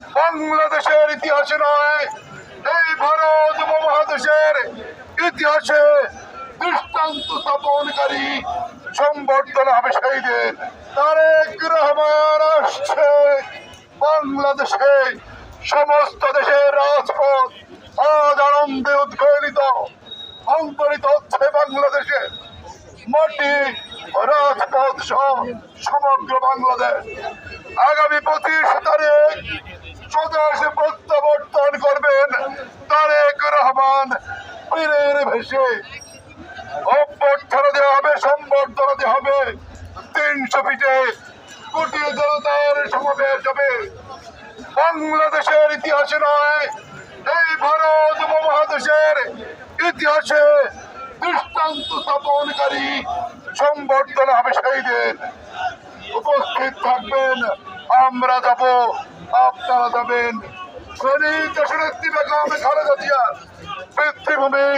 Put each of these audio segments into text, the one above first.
বাংলাদেশের ইতিহাসে নয়, এই ভারত উপমহাদেশের ইতিহাসে দৃষ্টান্ত স্থাপনকারী সংবর্ধনা হবে সেই দিন তারেক রহমান আসছে। বাংলাদেশে সমস্ত দেশের রাজপথ আজ আনন্দে উদ্ঘাটিত অঙ্করিত হচ্ছে বাংলাদেশে। মাটি রাজপথ সহ সমগ্র বাংলাদেশ। আগামী পঁচিশ তারিখ স্বদেশে প্রত্যাবর্তন করবেন তারেক রহমান ভেসে অভ্যর্থনা দেওয়া হবে, সম্বর্ধনা দেওয়া হবে। তিনশো ফিটে কোটি জনতার সমাবেশ হবে। বাংলাদেশের ইতিহাসে নয়, এই ভারত উপমহাদেশের ইতিহাসে দৃষ্টান্ত স্থাপনকারী সংবর্ধনা হবে সেই দিন। উপস্থিত থাকবেন, আমরা যাব, আপনারা যাবেন। শহীদ দেশনেত্রী বেগম খালেদা জিয়ার পিতৃভূমি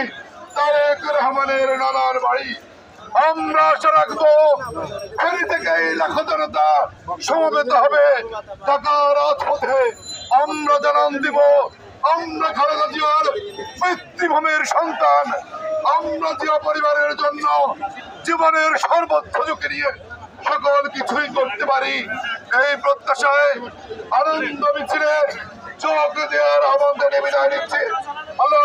তারেক রহমানের নানার বাড়ি। আমরা আশা রাখব ফেরি এই লাখো জনতা সমবেত হবে ঢাকা রাজপথে। আমরা জানান দিব, আমরা খালেদা জিয়ার পিতৃভূমির সন্তান। আমরা জিয়া পরিবারের জন্য জীবনের সর্বোচ্চ ঝুঁকি নিয়ে সকল কিছুই করতে পারি। এই প্রত্যাশায় আনন্দ মিছিলে চোখ দেওয়ার আমাদের বিদায় নিচ্ছে। আল্লাহ